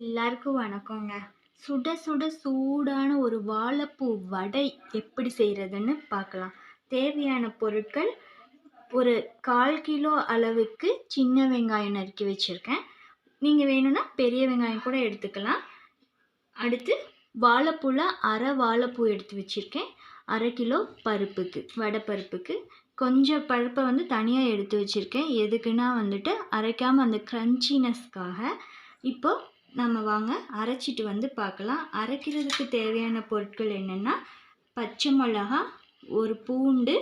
எல்லாருக்கும் வணக்கங்க. சுட சுட சூடான ஒரு வாழைப்பூ வடை எப்படி செய்கிறதுன்னு பார்க்கலாம் தேவையான பொருட்கள் ஒரு கால் கிலோ அளவுக்கு சின்ன வெங்காயம் நறுக்கி வச்சுருக்கேன். நீங்கள் வேணும்னா பெரிய வெங்காயம் கூட எடுத்துக்கலாம். அடுத்து வாழைப்பூவில் அரை வாழைப்பூ எடுத்து வச்சுருக்கேன். அரை கிலோ பருப்புக்கு வடை பருப்புக்கு. கொஞ்சம் பருப்பை வந்து தனியாக எடுத்து வச்சுருக்கேன். எதுக்குன்னா வந்துட்டு அரைக்காமல் அந்த க்ரன்ச்சினஸ்க்காக இப்போ நம்ம வாங்க அரைச்சிட்டு வந்து பார்க்கலாம். அரைக்கிறதுக்கு தேவையான பொருட்கள் என்னென்னா பச்சை மிளகா ஒரு பூண்டு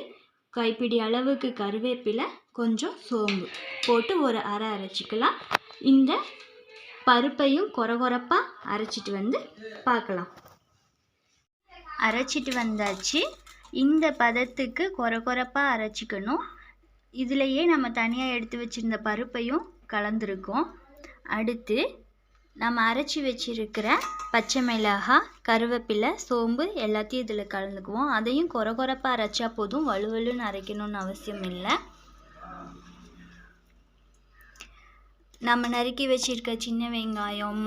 கைப்பிடி அளவுக்கு கருவேப்பிலை கொஞ்சம் சோம்பு போட்டு ஒரு அரை அரைச்சிக்கலாம். இந்த பருப்பையும் கொரகொரப்பாக அரைச்சிட்டு வந்து பார்க்கலாம். அரைச்சிட்டு வந்தாச்சு. இந்த பதத்துக்கு கொரகொரப்பாக அரைச்சிக்கணும். இதுலேயே நம்ம தனியாக எடுத்து வச்சுருந்த பருப்பையும் கலந்துருக்கோம். அடுத்து நம்ம அரைச்சி வச்சிருக்கிற பச்சை மிளகாய் கருவேப்பிலை சோம்பு எல்லாத்தையும் இதில் கலந்துக்குவோம். அதையும் கொர கொரப்பாக அரைச்சா போதும். வலுவலுன்னு அரைக்கணும்னு அவசியம் இல்லை. நம்ம நறுக்கி வச்சிருக்க சின்ன வெங்காயம்.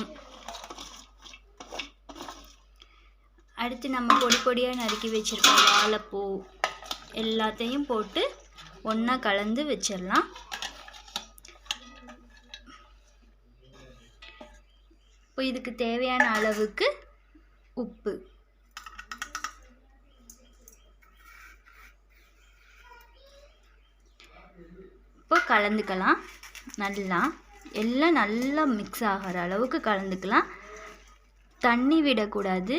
அடுத்து நம்ம பொடி பொடியாக நறுக்கி வச்சுருக்க வாழைப்பூ. எல்லாத்தையும் போட்டு ஒன்றா கலந்து வச்சிடலாம். இப்போ இதுக்கு தேவையான அளவுக்கு உப்பு. இப்போ கலந்துக்கலாம். நல்லா எல்லாம் நல்லா மிக்ஸ் ஆகிற அளவுக்கு கலந்துக்கலாம். தண்ணி விடக்கூடாது.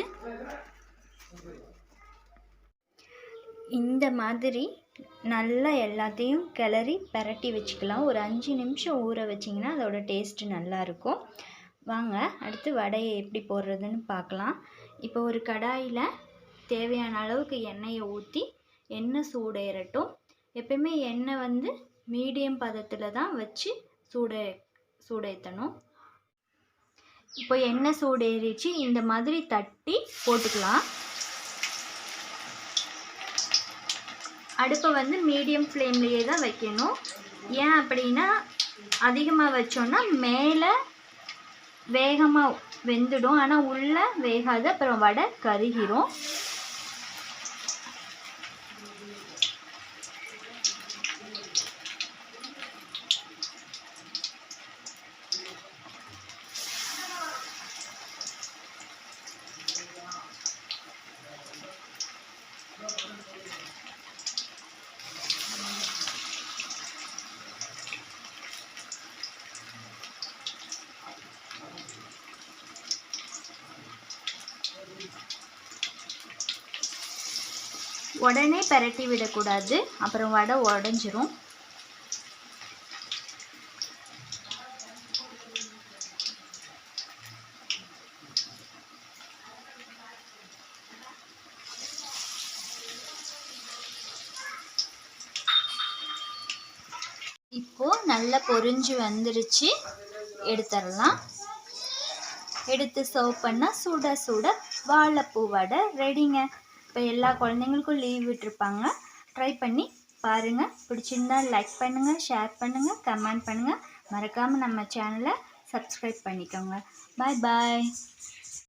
இந்த மாதிரி நல்லா எல்லாத்தையும் கிளறி பரட்டி வச்சுக்கலாம். ஒரு அஞ்சு நிமிஷம் ஊற வச்சிங்கன்னா அதோட டேஸ்ட்டு நல்லாயிருக்கும் வாங்க அடுத்து வடையை எப்படி போடுறதுன்னு பார்க்கலாம். இப்போ ஒரு கடாயில் தேவையான அளவுக்கு எண்ணெயை ஊற்றி எண்ணெய் சூடேறட்டும். எப்பயுமே எண்ணெய் வந்து மீடியம் பதத்தில் தான் வச்சு சூட சூடேற்றணும் இப்போ எண்ணெய் சூடேறிச்சு இந்த மாதிரி தட்டி போட்டுக்கலாம். அடுப்பை வந்து மீடியம் ஃப்ளேம்லேயே தான் வைக்கணும். ஏன் அப்படின்னா அதிகமாக வச்சோன்னா மேலே வேகமாக வெந்துடும். ஆனால் உள்ளே வேகாது. அப்புறம் வடை கருகிரும். உடனே பரட்டி விடக்கூடாது. அப்புறம் வடை உடஞ்சிரும். இப்போ நல்லா பொரிஞ்சு வந்துருச்சு. எடுத்துடலாம். எடுத்து சர்வ் பண்ணால் சுட சுட வாழைப்பூ வடை ரெடிங்க இப்போ எல்லா குழந்தைங்களுக்கும் லீவ் விட்டுருப்பாங்க. ட்ரை பண்ணி பாருங்கள் பிடிச்சிருந்தா லைக் பண்ணுங்கள் ஷேர் பண்ணுங்கள் கமெண்ட் பண்ணுங்கள் மறக்காமல் நம்ம சேனலை சப்ஸ்கிரைப் பண்ணிக்கோங்க. பாய் பாய்